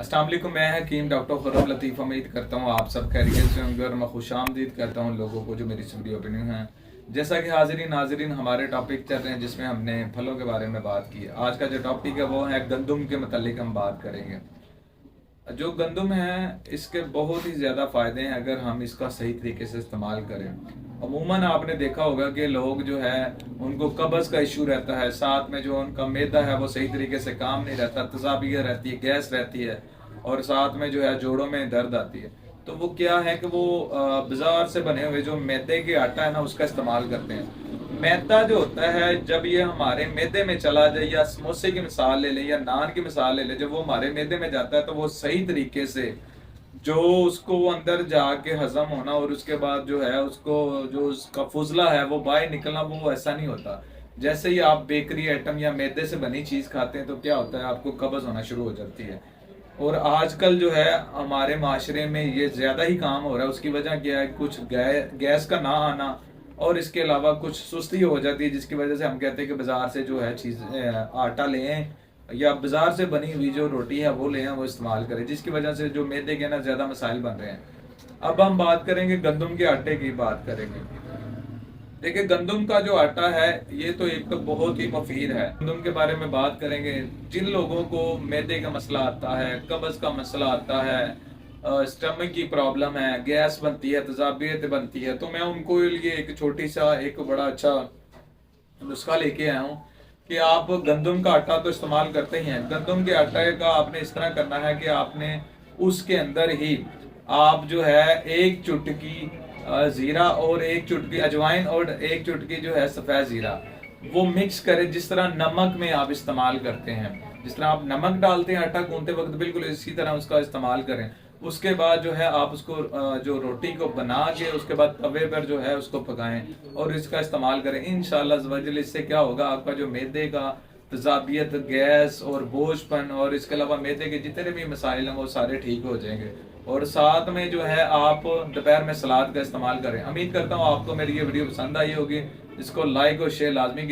असलम मैं हकीम, डॉक्टर खुरम लतीफ़ उम्मीद करता हूँ आप सब खैरियत से होंगे और मैं खुश आमदीद करता हूँ लोगों को जो मेरी वीडियो ओपिनियन है। जैसा कि हाजिरी नाजरीन, हमारे टॉपिक चल रहे हैं जिसमें हमने फलों के बारे में बात की। आज का जो टॉपिक है वो है गंदम के मतलब हम बात करेंगे। जो गंदम है, इसके बहुत ही ज़्यादा फ़ायदे हैं अगर हम इसका सही तरीके से इस्तेमाल करें। अमूमन आपने देखा होगा कि लोग जो है, उनको कब्ज़ का इशू रहता है। साथ में जो उनका मैदा है, वो सही तरीके से काम नहीं रहता। तजाबियत रहती है, गैस रहती है, और साथ में जो है, जोड़ों में दर्द आती है। तो वो क्या है कि वो बाज़ार से बने हुए जो मैदे के आटा है ना, उसका इस्तेमाल करते हैं। मैदा जो होता है, जब ये हमारे मैदे में चला जाए, या समोसे की मिसाल ले लें, या नान की मिसाल ले लें, जब वो हमारे मैदे में जाता है तो वो सही तरीके से जो उसको अंदर जाके हजम होना और उसके बाद जो है उसको जो उसका फुजला है वो बाहर निकलना वो ऐसा नहीं होता। जैसे ही आप बेकरी आइटम या मैदे से बनी चीज़ खाते हैं तो क्या होता है आपको कब्ज होना शुरू हो जाती है। और आजकल जो है हमारे माशरे में ये ज़्यादा ही काम हो रहा है। उसकी वजह क्या है कुछ गै, गैस का ना आना और इसके अलावा कुछ सुस्ती हो जाती है जिसकी वजह से हम कहते हैं कि बाज़ार से जो है चीज़ आटा लें या बाज़ार से बनी हुई जो रोटी है, वो लें वो इस्तेमाल करें, जिसकी वजह से जो मैदे के ना ज़्यादा मसाइल बन रहे हैं। अब हम बात करेंगे गंदम के आटे की बात करेंगे। देखिए, गंदम का जो आटा है, ये तो एक तो बहुत ही मफीद है। गंदम के बारे में बात करेंगे, जिन लोगों को मैदे का मसला आता है, कब्ज का मसला आता है स्टमक की प्रॉब्लम है, गैस बनती है, तजाबियत बनती है तो मैं उनको लिए एक छोटी सा, एक बड़ा अच्छा नुस्खा लेके आया हूँ। कि आप गंदम का आटा तो इस्तेमाल करते ही हैं। गंदम के आटे का आपने इस तरह करना है कि आपने उसके अंदर ही आप जो है एक चुटकी ज़ीरा और एक चुटकी अजवाइन और एक चुटकी जो है सफ़ेद ज़ीरा, वो मिक्स करें जिस तरह नमक में आप इस्तेमाल करते हैं। जिस तरह आप नमक डालते हैं आटा गूंदते वक्त, बिल्कुल इसी तरह उसका इस्तेमाल करें। उसके बाद जो है आप उसको जो रोटी को बना के उसके बाद तवे पर जो है उसको पकाएँ और इसका इस्तेमाल करें। इन शाला इससे क्या होगा? आपका जो मैदे का तजाबियत, गैस और बोझपन और इसके अलावा मैदे के जितने भी मसाइल हैं, वो सारे ठीक हो जाएँगे। और साथ में जो है आप दोपहर में सलाद का इस्तेमाल करें। उम्मीद करता हूँ आपको मेरी ये वीडियो पसंद आई होगी। इसको लाइक और शेयर लाजमी